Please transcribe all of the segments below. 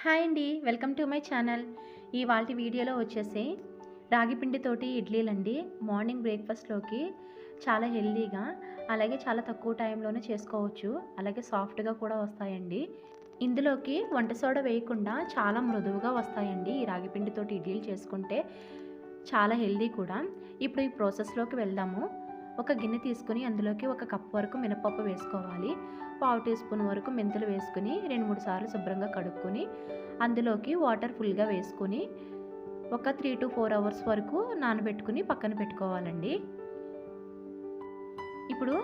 Hi అండి welcome to my channel. ఇవాళ వీడియోలో వచ్చేసి రాగిపిండితోటి ఇడ్లీలండి. మార్నింగ్ బ్రేక్ఫాస్ట్లోకి చాలా హెల్దీగా అలాగే చాలా తక్కువ టైంలోనే చేసుకోవచ్చు. అలాగే సాఫ్ట్గా కూడా వస్తాయండి. ఇందులోకి వంట సోడా వేయకుండా చాలా మృదువుగా వస్తాయండి ఈ రాగిపిండితోటి ఇడ్లీలు చేసుకుంటే. చాలా హెల్దీ కూడా. ఇప్పుడు ఈ ప్రాసెస్లోకి వెళ్దాము. ఒక గిన్నె తీసుకుని అందులోకి ఒక కప్ వరకు మినపప్పు వేసుకోవాలి. పావు టీ స్పూన్ వరకు మెంతులు వేసుకుని రెండు మూడు సార్లు శుభ్రంగా కడుక్కొని అందులోకి వాటర్ ఫుల్గా వేసుకొని ఒక త్రీ టు ఫోర్ అవర్స్ వరకు నానబెట్టుకుని పక్కన పెట్టుకోవాలండి. ఇప్పుడు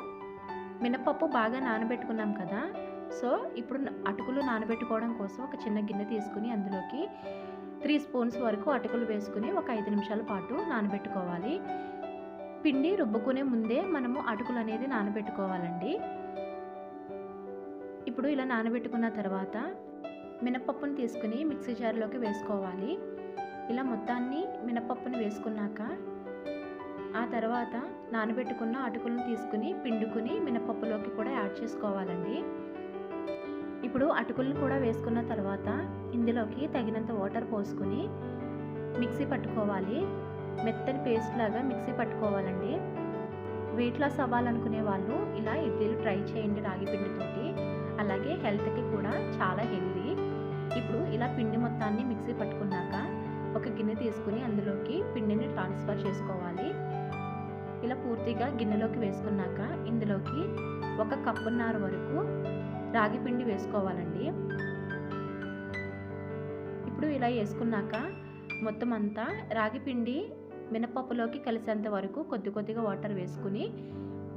మినపప్పు బాగా నానబెట్టుకున్నాం కదా సో ఇప్పుడు అటుకులు నానబెట్టుకోవడం కోసం ఒక చిన్న గిన్నె తీసుకుని అందులోకి త్రీ స్పూన్స్ వరకు అటుకులు వేసుకుని ఒక ఐదు నిమిషాల పాటు నానబెట్టుకోవాలి. పిండి రుబ్బుకునే ముందే మనము అటుకులు అనేది నానబెట్టుకోవాలండి. ఇప్పుడు ఇలా నానబెట్టుకున్న తర్వాత మినపప్పును తీసుకుని మిక్సీ జార్లోకి వేసుకోవాలి. ఇలా మొత్తాన్ని మినపప్పుని వేసుకున్నాక ఆ తర్వాత నానబెట్టుకున్న అటుకులను తీసుకుని పిండుకుని మినపప్పులోకి కూడా యాడ్ చేసుకోవాలండి. ఇప్పుడు అటుకులను కూడా వేసుకున్న తర్వాత ఇందులోకి తగినంత వాటర్ పోసుకుని మిక్సీ పట్టుకోవాలి. మెత్తని పేస్ట్ లాగా మిక్సీ పట్టుకోవాలండి. వెయిట్ లాస్ అవ్వాలనుకునే వాళ్ళు ఇలా ఇడ్లీలు ట్రై చేయండి రాగి పిండితోటి. అలాగే హెల్త్కి కూడా చాలా హెల్దీ ఇప్పుడు ఇలా పిండి మొత్తాన్ని మిక్సీ పట్టుకున్నాక ఒక గిన్నె తీసుకుని అందులోకి పిండిని ట్రాన్స్ఫర్ చేసుకోవాలి. ఇలా పూర్తిగా గిన్నెలోకి వేసుకున్నాక ఇందులోకి ఒక కప్పున్నర వరకు రాగి పిండి వేసుకోవాలండి. ఇప్పుడు ఇలా వేసుకున్నాక మొత్తం అంతా రాగి పిండి మినపప్పులోకి కలిసేంత వరకు కొద్ది కొద్దిగా వాటర్ వేసుకుని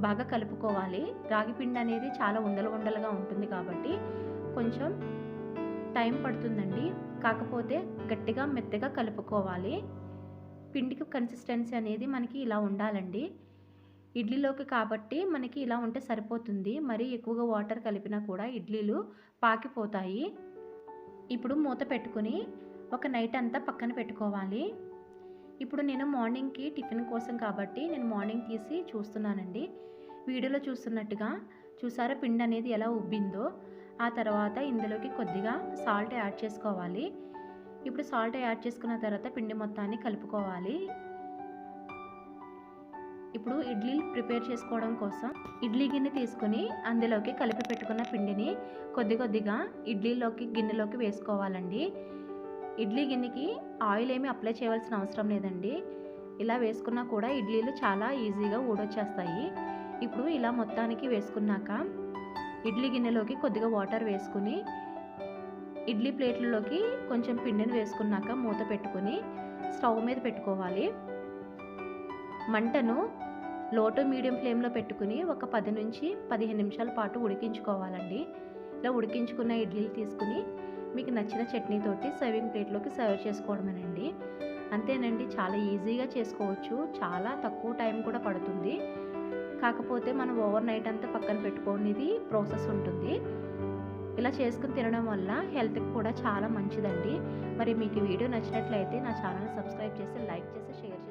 బాగా కలుపుకోవాలి. రాగి పిండి అనేది చాలా ఉండలు ఉండలుగా ఉంటుంది కాబట్టి కొంచెం టైం పడుతుందండి. కాకపోతే గట్టిగా మెత్తగా కలుపుకోవాలి. పిండికి కన్సిస్టెన్సీ అనేది మనకి ఇలా ఉండాలండి. ఇడ్లీలోకి కాబట్టి మనకి ఇలా ఉంటే సరిపోతుంది. మరి ఎక్కువగా వాటర్ కలిపినా కూడా ఇడ్లీలు పాకిపోతాయి. ఇప్పుడు మూత పెట్టుకుని ఒక నైట్ అంతా పక్కన పెట్టుకోవాలి. ఇప్పుడు నేను మార్నింగ్కి టిఫిన్ కోసం కాబట్టి నేను మార్నింగ్ తీసి చూస్తున్నానండి. వీడియోలో చూస్తున్నట్టుగా చూసారా పిండి అనేది ఎలా ఉబ్బిందో? ఆ తర్వాత ఇందులోకి కొద్దిగా సాల్ట్ యాడ్ చేసుకోవాలి. ఇప్పుడు సాల్ట్ యాడ్ చేసుకున్న తర్వాత పిండి మొత్తాన్ని కలుపుకోవాలి. ఇప్పుడు ఇడ్లీ ప్రిపేర్ చేసుకోవడం కోసం ఇడ్లీ గిన్నె తీసుకుని అందులోకి కలిపి పెట్టుకున్న పిండిని కొద్ది కొద్దిగా ఇడ్లీలోకి గిన్నెలోకి వేసుకోవాలండి. ఇడ్లీ గిన్నెకి ఆయిల్ ఏమీ అప్లై చేయవలసిన అవసరం లేదండి. ఇలా వేసుకున్నా కూడా ఇడ్లీలు చాలా ఈజీగా ఊడొచ్చేస్తాయి. ఇప్పుడు ఇలా మొత్తానికి వేసుకున్నాక ఇడ్లీ గిన్నెలోకి కొద్దిగా వాటర్ వేసుకుని ఇడ్లీ ప్లేట్లలోకి కొంచెం పిండిని వేసుకున్నాక మూత పెట్టుకుని స్టవ్ మీద పెట్టుకోవాలి. మంటను లో టు మీడియం ఫ్లేమ్లో పెట్టుకుని ఒక పది నుంచి పదిహేను నిమిషాల పాటు ఉడికించుకోవాలండి. ఇలా ఉడికించుకున్న ఇడ్లీలు తీసుకుని మీకు నచ్చిన చట్నీతోటి సర్వింగ్ ప్లేట్లోకి సర్వ్ చేసుకోవడమేనండి. అంతేనండి చాలా ఈజీగా చేసుకోవచ్చు. చాలా తక్కువ టైం కూడా పడుతుంది. కాకపోతే మనం ఓవర్ నైట్ అంతా పక్కన పెట్టుకోనిది ప్రాసెస్ ఉంటుంది. ఇలా చేసుకుని తినడం వల్ల హెల్త్కి కూడా చాలా మంచిదండి. మరి మీకు వీడియో నచ్చినట్లయితే నా ఛానల్ సబ్స్క్రైబ్ చేసి లైక్ చేసి షేర్